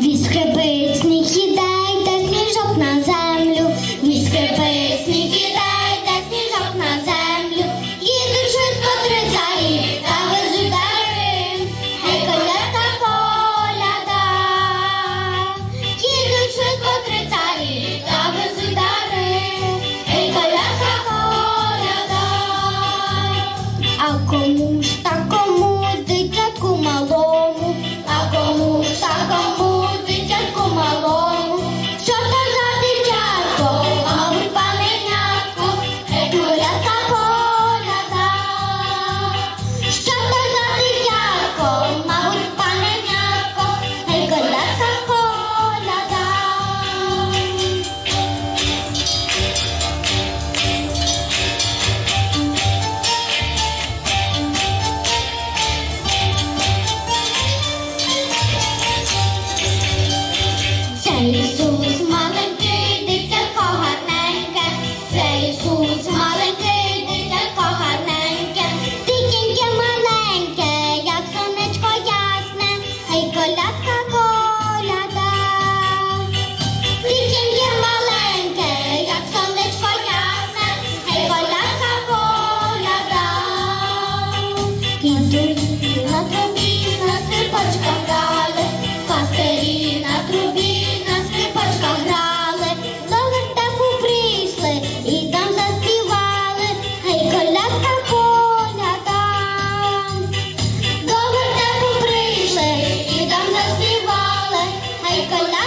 Viskra bait Кіндюрі на трубі, на скрипочках грали, пастирі на трубі, на скрипочках грали, до вертепу прийшли і там заспівали, Гей, колядка коля там, до прийшли і там заспівали, Гей, коля.